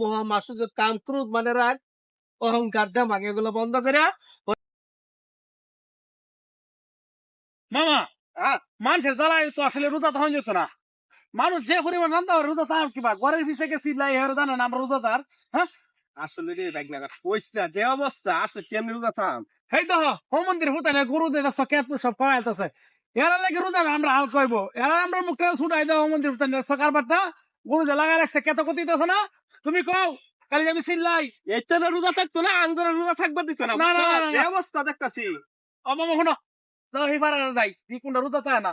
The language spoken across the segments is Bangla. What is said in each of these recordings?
মোহ মাসুজ কাম ক্রুদ মানে রাখ অহংকার দেমাগ এগুলো বন্ধ করে মামা মানুষের জ্বালায় তো আসলে রোজা না। মানুষ যে পরিমাণ রান্না করে রোজা তার কিবা পিছে গেছি লাই হেরে না আমরা রোজা তার আসলে রে না কইস না যে অবস্থা, আসলে কেমনি রোজা থাম? হেই তো হোম মন্দির হতে না গরু দিয়ে সকেত সব খাওয়াইতেছে এরা লাগে রোজা আমরা হাল কইব, এরা আমরা মুখটা ছুটাই দাও মন্দির হতে সকার বারটা। গরু দিয়ে লাগাই রাখছে কেত কতিতেছে না? তুমি কও কালি আমি চিল্লাই। এইটা না রোজা থাকতো না আঙ্গুরের রোজা থাকবার দিত না না, না, যে। অবস্থা দেখতাছি। অমাম শুনো। তো এই পারে না দাই এই কোনটা রোজা তাই না।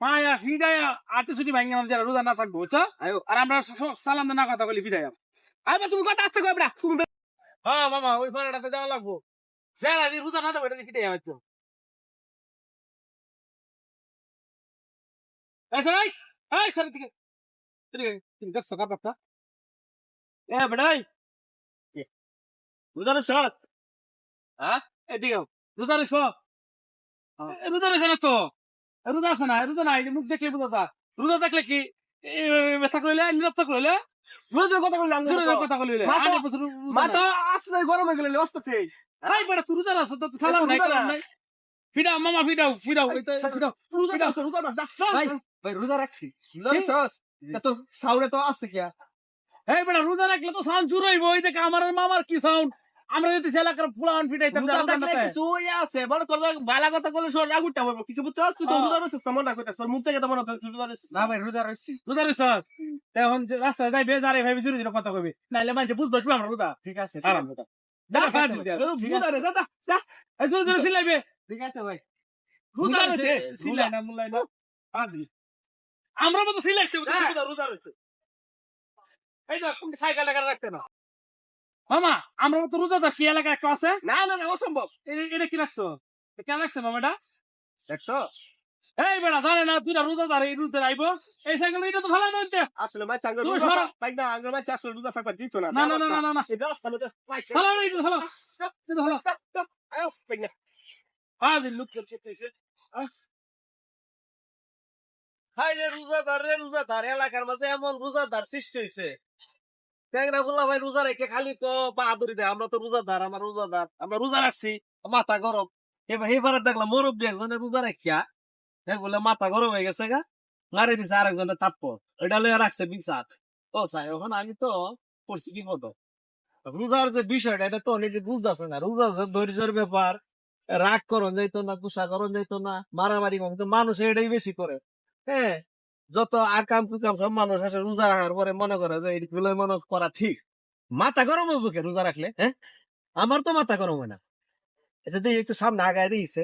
মায়া ফিডাই আটে ছুটি ভাঙি আমার যারা রোজা না থাকব বুঝছ। আর আমরা সালাম না কথা বলি ফিডাই আরে তুমি কথা আসতে কইবড়া তুমি হ্যাঁ মামা ওই পাড়াটাতে যাওয়া লাগবো। যারা রোজা না দেবো এটা ফিডাই হচ্ছে এই স্যার এই। স্যার তুমি দেখছ কার এ রোজা রে সত এদিকে রোজা রে সব রোজা তো রোজা আছে না রোজা নাই মুখ দেখলে বোঝা রোজা দেখলে কি ব্যথা করলে নিরপ্ত করলে রোজার কথা কইলাম জোরে জোরে কথা করলে মা তো- আগে বছর মা তো আসছে গরম গেলে অস্তে ভাই বড় তুই রোজা আছে তো খেলা নাই রোজা নাই ফিডাও মামা ফিডাও ফিডাও ফিডাও রোজা আছে রোজা ভাই ভাই রোজা রাখছি রোজা রে তো সাউরে তো আসছে কি এই বড় রোজা রাখলে তো সাউন্ড জুড়ে হইব। ওই দেখ আমার মামার কি সাউন্ড আমরা যদি এলাকার ফুলান ফিটাইতাম কিছু ইয়ে আছে। বড় তোর বালা কথা কইলে সর রাগ উঠতে পারব কিছু বুঝছ তুই? তো হ্যাঁ। রোজা রয়েছিস মন রাখতে তোর মুখ থেকে তো মনে হচ্ছে রোজা রয়েছিস না ভাই রোজা রইছি। রোজা রইছস? এখন রাস্তায় যাই বেজারে ভাই জুড়ে জুড়ে কথা কইবি। নাইলে মানুষ বুঝবে কি আমরা রোজা। ঠিক আছে আরাম রোজা। ঠিক আছে। রোজা রে দাদা যা এই জোরে জোরে সিলাইবে। ঠিক আছে ভাই। রোজা রইছে, সিলাই। না মুলাই না আদি আমরা মতো হ্যাঁ। রোজা রোজা এই না কোন সাইকেল লাগা রাখছে না? মামা আমরা মতো রোজা দা কি এলাকা একটা আছে? না না না অসম্ভব। এটা কি রাখছো? কেন রাখছে মামা এটা? দেখছ? এই বেড়া জানে না তুই রোজা দাঁড়ে এই রোজা আইবো। এই সাইকেল এটা তো ভালো না হইতে। আসলে মাছ আঙ্গুর রোজা সরো। পাই না আঙ্গুর মাছ আসলে রোজা থাকবার দিত না। না না না না না এটা ভালো এটা ভালো। এটা ভালো। আজ লুক করতেছে হাই রে রোজাদার রে রোজাদার, এলাকার মাঝে এমন রোজাদার সৃষ্টি হয়েছে ট্যাংরা বললাম ভাই রোজা রেখে খালি তো বাহাদুরি দেয়। আমরা তো রোজাদার, আমরা রোজাদার। আমরা রোজা রাখছি, মাথা গরম। এবার এবারে দেখলাম মুরব্বী একজনে রোজা রাখিয়া এ বলে মাথা গরম হয়ে গেছে গা। মারি দিছে আরেকজনের তাপ্প ওইটা লইয়া রাখছে বিচার। ও সাই ওখানে আমি তো পড়ছি বিপদ। রোজার যে বিষয়টা, এটা তো অনেকে বুঝতেছে না। রোজা যে ধৈর্যের ব্যাপার রাগ করন যাইতো না গুসা করন যাইতো না, মারামারি করন মানুষ এটাই বেশি করে। হ্যাঁ যত আকাম কুকাম সব মানুষ আসে রোজা রাখার পরে মনে করে যে এইগুলো মনে করা ঠিক। মাথা গরম হবে কে রোজা রাখলে হ্যাঁ? আমার তো মাথা গরম হয় না। দিয়ে একটু সামনে আগায় দিয়েছে।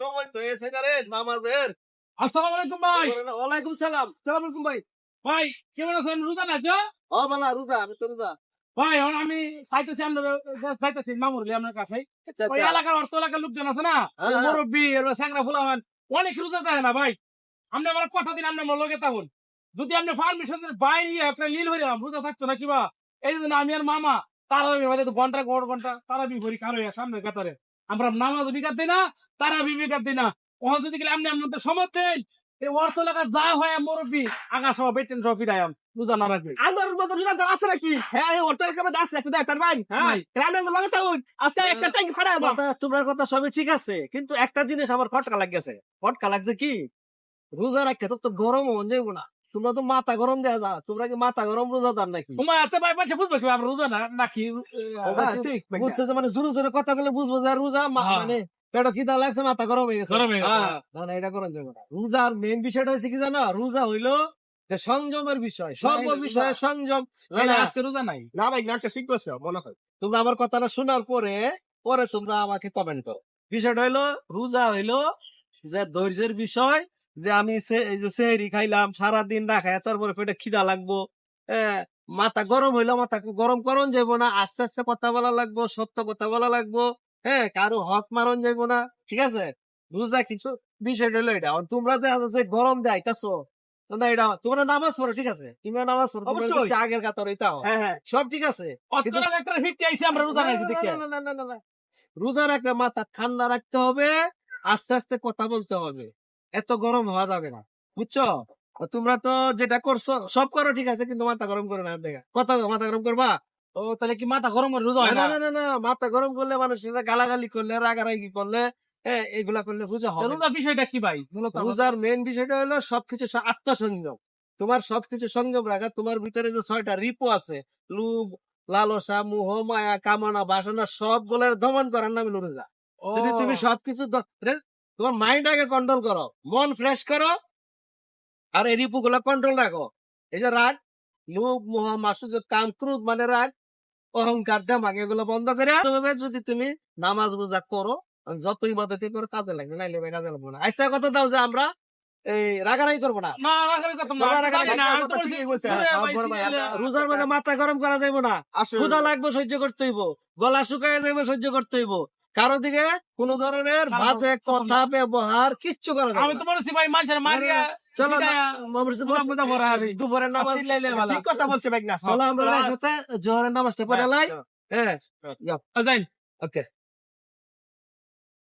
তোমার তো এসে রে মামার বের। আসসালামু আলাইকুম ভাই। ওয়ালাইকুম সালাম। সালাম। আলাইকুম ভাই। ভাই কেমন আছেন? রোজা না তো? ও বালা রোজা আমি তো রোজা। ভাই এখন আমি চাইতেছি আপনার চাইতেছি মামুর আপনার কাছে। আচ্ছা আচ্ছা। এলাকার অর্থ এলাকার লোকজন আছে না? হ্যাঁ, হ্যাঁ। মুরব্বী এবার স্যাংরা ফুলামান অনেক রোজা যায় না ভাই। আপনি আমার কথা দিন, আপনি আমার লগে থাকুন। যদি আপনি পারমিশন বাইরে আপনার লীল হয়ে রোজা থাকতো না কিবা এই জন্য আমি আর মামা তারা ঘণ্টা গড় ঘণ্টা তারা ভরি কারও সামনে কাতারে। আমরা নামাজ বিকাত দিই না তারা বি বিকাত দিই না। যদি গেলে আপনি আপনাদের দেন এই অর্থ এলাকা যা হয় মুরব্বী। আগা সহ বেটেন সহ ফিরাই রোজা না রাখবে আমার মতো রোজা আছে নাকি? হ্যাঁ এই ওটার কামে দাস একটু দেখ তার ভাই। হ্যাঁ। রান্না লাগে তো আজকে একটা টাইম ফাড়া কথা তোমার কথা সবই ঠিক আছে কিন্তু একটা জিনিস আমার ফটকা লাগছে। ফটকা লাগছে কি? রোজা রাখতে তো তো গরম হন যাইবো না। তোমরা তো মাথা গরম দেয়া যা তোমরা কি মাথা গরম রোজাদার নাকি? তোমার এত ভাই পাশে বুঝবে কি আমরা রোজা না নাকি হ্যাঁ, বুঝছে মানে জোরে জোরে কথা বলে বুঝব যে রোজা হ্যাঁ। মানে পেটো খিদা লাগছে মাথা গরম হয়ে গেছে গরম গেছে, না না এটা গরম যাবে না রোজার মেন বিষয়টা হচ্ছে কি জানো? রোজা হইল যে সংযমের বিষয় সর্ব বিষয়ে সংযম। না, না, আজকে রোজা নাই। না ভাই না একটা শিখব মনে হয়। তোমরা আমার কথাটা শোনার পরে পরে তোমরা আমাকে কমেন্ট করো। বিষয়টা হইল রোজা হইল যে ধৈর্যের বিষয় যে আমি এই যে সেহরি খাইলাম সারাদিন না খাই তারপরে পেটে খিদা লাগবো মাথা গরম হইল মাথা গরম করন যাইবো না আস্তে আস্তে কথা বলা লাগবো সত্য কথা বলা লাগবো। হ্যাঁ কারও হক মারন যাইবো না ঠিক আছে? রোজা কিছু বিষয়টা হইল এটা। আর তোমরা যে আছে গরম দেখাইতাছো তোমরা এটা তোমরা নামাজ পড়ো ঠিক আছে? তোমরা নামাজ পড়ো অবশ্যই। আগের কাতার হ্যাঁ হ্যাঁ। সব ঠিক আছে? একটা আইছি আমরা রোজা রাখছি দেখে। না, না, না, না। রোজা রাখলে মাথা ঠান্ডা রাখতে হবে আস্তে আস্তে কথা বলতে হবে। এত গরম হওয়া যাবে না বুঝছ? তোমরা তো যেটা করছ সব করো ঠিক আছে? কিন্তু মাথা গরম করে না দেখা। কথা মাথা গরম করবা? ও তাহলে কি মাথা গরম করে রোজা হয় না না? না মাথা গরম করলে মানুষ গালাগালি করলে রাগারাগি করলে এগুলা করলে রোজা হবে রোজা বিষয়টা কি ভাই? মূলত রোজার মেন বিষয়টা হলো সবকিছু আত্মসংযম। তোমার সবকিছু সংযম রাখা তোমার ভিতরে যে ছয়টা রিপো আছে লুভ লালসা মোহ মায়া কামনা বাসনা সবগুলোর দমন করার নাম রোজা। যদি তুমি সবকিছু তোমার মাইন্ড আগে কন্ট্রোল করো মন ফ্রেশ করো আর এই রিপু গুলা কন্ট্রোল রাখো। এই যে রাগ লোভ মোহ মাসুদ কাম ক্রোধ মানে রাগ অহংকার দেমাগ এগুলো বন্ধ করে তবে যদি তুমি নামাজ বোঝা করো যত ইবাদতি করো কাজে লাগবে নাইলে ভাই কাজে লাগবে না। আজকে কথা দাও যে আমরা এই রাগারাগি করব না। রোজার মধ্যে মাথা গরম করা যাইবো না। ক্ষুদা লাগবে সহ্য করতে হইব। গলা শুকায় যাইবে সহ্য করতে হইব। কারও দিকে কোন ধরনের বাজে কথা ব্যবহার কিচ্ছু করা যাবে আমি তো বলছি ভাই মানুষের মারিয়া চলো সাথে। দুপুরের নামাজ। ঠিক কথা বলছে ভাই না চলো আমরা একসাথে জোহরের নামাজটা পড়ে লাই। হ্যাঁ ওকে।